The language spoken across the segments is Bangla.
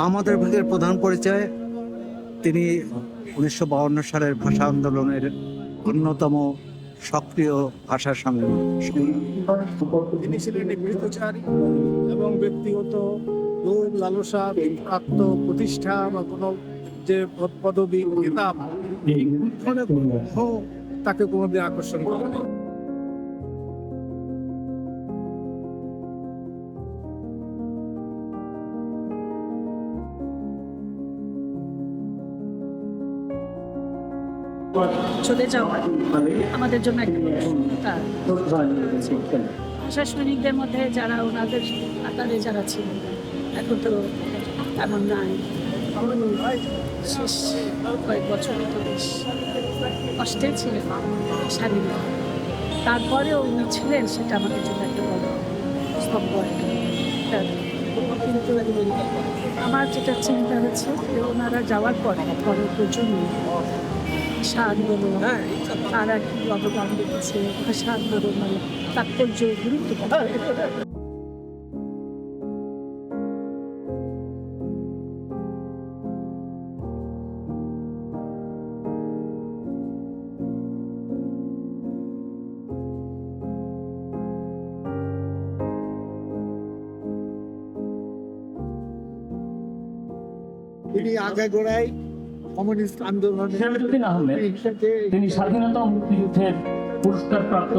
আমাদের ভাগের প্রধান পরিচয় তিনি উনিশশো সালের ভাষা আন্দোলনের অন্যতম সক্রিয় ভাষার সঙ্গে তিনি ছিলেন নিবৃত্তচারী এবং ব্যক্তিগত লালসা আত্ম প্রতিষ্ঠা বা কোনো যে পদ- পদবি খেতাব তাকে কোনোদিন আকর্ষণ করে চলে যাওয়া আমাদের জন্য একটা তার প্রশাসনিকদের মধ্যে যারা ওনাদের আকারে যারা ছিল এখন তো তেমন নাই। শেষ কয়েক বছর তো বেশ কষ্টে ছিলেন স্বাধীনতা তারপরেও উনি ছিলেন সেটা আমাদের জন্য একটা বড় স্তম্ভ কিন্তু আমার যেটা চিন্তা হচ্ছে যে ওনারা যাওয়ার পরে পরের প্রজন্ম ভাষা আন্দোলন তারা কি অবদান রেখেছে ভাষা আন্দোলনের তাৎপর্য গুরুত্ব তিনি আগে গোড়ায় কমিউনিস্ট আন্দোলনে তিনি স্বাধীনতা মুক্তিযুদ্ধের পুরস্কার প্রাপ্ত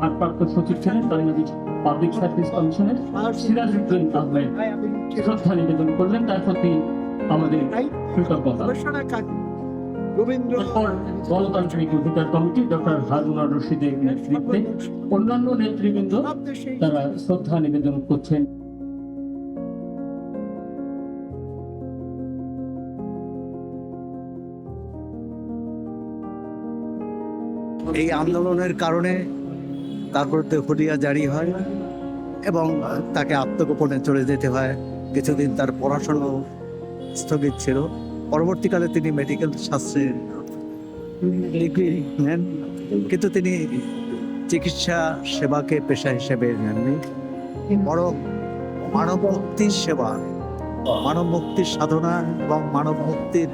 ভারপ্রাপ্ত সচিব ছিলেন বাংলাদেশ পাবলিক সার্ভিস কমিশনের সিরাজউদ্দিন আহমেদ। শ্রদ্ধা নিবেদন করলেন তার প্রতি আমাদের কৃতজ্ঞতা গণতান্ত্রিক অধিকার কমিটি ডক্টর হারুনা রশিদের নেতৃত্বে অন্যান্য নেতৃবৃন্দ তারা শ্রদ্ধা নিবেদন করছেন। এই আন্দোলনের কারণে তার বিরুদ্ধে হুলিয়া জারি হয় এবং তাকে আত্মগোপনে চলে যেতে হয়। কিছুদিন তার পড়াশোনা স্থগিত ছিল। পরবর্তীকালে তিনি মেডিকেল শাস্ত্রে ডিগ্রি নেন কিন্তু তিনি চিকিৎসা সেবাকে পেশা হিসেবে নেননি। বরং মানব মুক্তির সেবা মানব মুক্তির সাধনা এবং মানব মুক্তির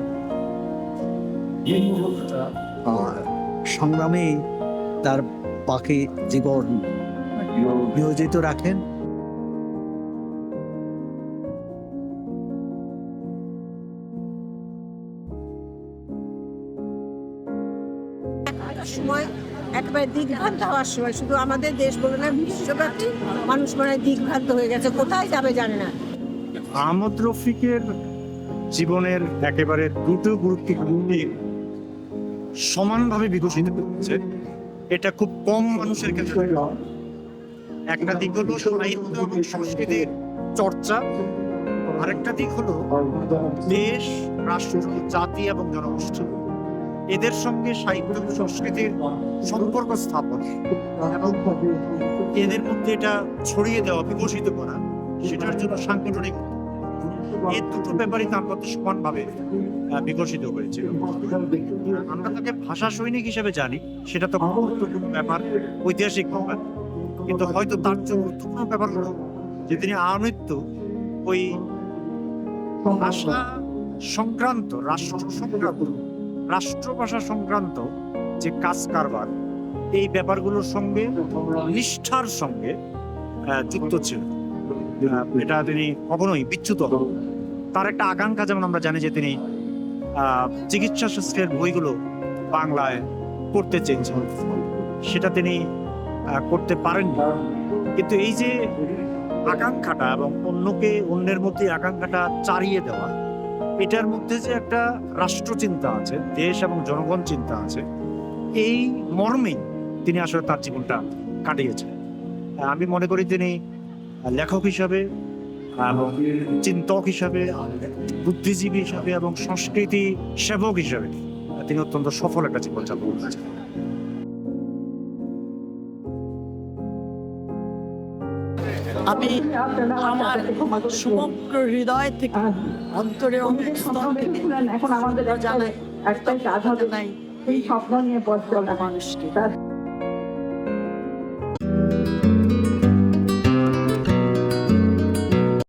সংগ্রামে তার বাকি জীবন নিয়োজিত রাখেন। সময় একেবারে দিকভ্রান্ত হওয়ার সময় শুধু আমাদের দেশ বলে না বিশ্বব্যাপী মানুষ মানে দিকভ্রান্ত হয়ে গেছে। কোথায় যাবে জানে না। আহমদ রফিকের জীবনের একেবারে দুটো গুরুত্বপূর্ণ দিক সমানভাবে বিকশিত হচ্ছে। এটা খুব কম মানুষের ক্ষেত্রে একটা দিক হলো সাহিত্য এবং সংস্কৃতির চর্চা। আরেকটা দিক হলো দেশ, রাষ্ট্র, জাতি এবং জনগোষ্ঠী। এদের সঙ্গে সাহিত্য সংস্কৃতির সম্পর্ক স্থাপন এবং এদের মধ্যে এটা ছড়িয়ে দেওয়া, বিকশিত করা, সেটার জন্য সাংগঠনিক এই দুটো ব্যাপারই তার মধ্যে সমানভাবে আহ, বিকশিত হয়েছে আমরা তাকে ভাষা সৈনিক হিসেবে জানি সেটা তো গুরুত্বপূর্ণ ব্যাপার ঐতিহাসিক ব্যাপার। কিন্তু হয়তো তার চেয়ে গুরুত্বপূর্ণ ব্যাপার হলো যে তিনি আমৃত্যু ওই ভাষা সংক্রান্ত রাষ্ট্র সংক্রান্ত রাষ্ট্রভাষা সংক্রান্ত যে কাজ কারবার এই ব্যাপারগুলোর সঙ্গে নিষ্ঠার সঙ্গে যুক্ত ছিল। এটা তিনি কখনোই বিচ্যুত তার একটা আকাঙ্ক্ষা যেমন আমরা জানি যে তিনি চিকিৎসা শাস্ত্রের বইগুলো বাংলায় করতে চেয়েছেন। সেটা তিনি করতে পারেননি। কিন্তু এই যে আকাঙ্ক্ষাটা এবং অন্যকে অন্যের মধ্যে আকাঙ্ক্ষাটা চারিয়ে দেওয়া, এটার মধ্যে যে একটা রাষ্ট্র চিন্তা আছে, দেশ এবং জনগণ চিন্তা আছে, এই মর্মেই তিনি আসলে তার জীবনটা কাটিয়েছেন। আমি মনে করি তিনি লেখক হিসাবে এবং চিন্তক হিসাবে বুদ্ধিজীবী হিসাবে এবং সংস্কৃতি সেবক হিসাবে তিনি অত্যন্ত সফল একটা জীবনযাপন করেছেন। আমি আমার সমগ্র হৃদয় থেকে অন্তরে অন্তঃস্থল থেকে এখন আমাদের জানাই। একটাই কাজ হবে জানাই এই স্বপ্ন নিয়ে পথ চলা মানুষকে।